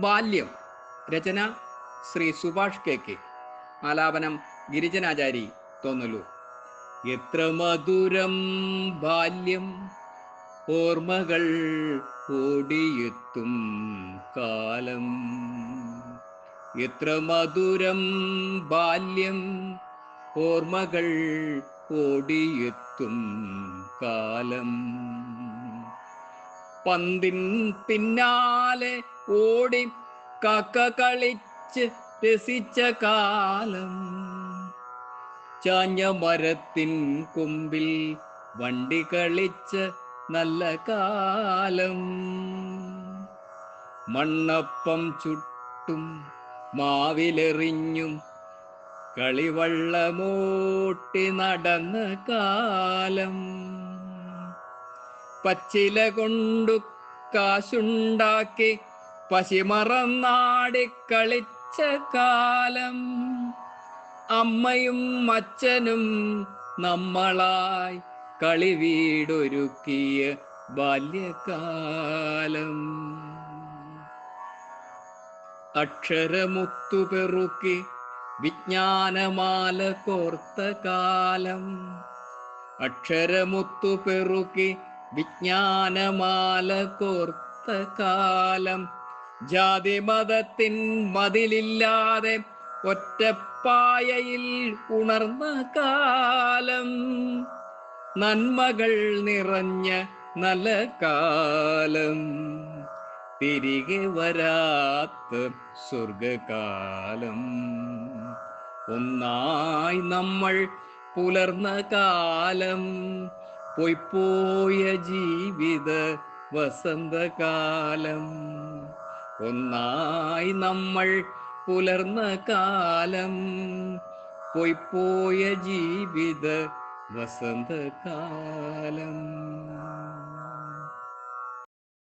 ബാല്യം. രചന Shri Subhash K K. ആലാപനം ഗിരിജനാചാരി തോന്നലൂർ. എത്ര മധുരം ബാല്യം. ഓർമ്മകൾ ഓടിയെത്തും കാലം. എത്ര മധുരം ബാല്യം. ഓർമ്മകൾ ഓടിയെത്തും കാലം. പന്തിൻ പിന്നാലെ ഓടി കക്ക കളിച്ച് രസിച്ച കാലം. ചാഞ്ഞ മരത്തിൻ കൊമ്പിൽ വണ്ടി കളിച്ച് നല്ല കാലം. മണ്ണപ്പം ചുട്ടും മാവിലെറിഞ്ഞും കളിവള്ളമോട്ടി നടന്ന കാലം. പച്ചില കൊണ്ടു കാശുണ്ടാക്കി പശിമറന്നാടി കളിച്ച കാലം. അമ്മയും അച്ഛനും നമ്മളായി കളി വീടൊരുക്കിയ ബാല്യകാലം. അക്ഷരമുത്തു പെറുക്കി വിജ്ഞാനമാല കോർത്ത കാലം. അക്ഷരമുത്തു പെറുക്കി വിജ്ഞാനമാല കോർത്ത കാലം. ജാതി മതത്തിൻ മതിലില്ലാതെ ഒറ്റപ്പായയിൽ ഉണർന്ന കാലം. നന്മകൾ നിറഞ്ഞ നല്ല കാലം തിരികെ വരാത്ത സ്വർഗകാലം. ഒന്നായി നമ്മൾ പുലർന്ന കാലം. പൊയ്പോയ ജീവിത വസന്തകാലം. ഒന്നായി നമ്മൾ പുലർന്ന കാലം. പൊയ്പോയ ജീവിത വസന്തകാലം.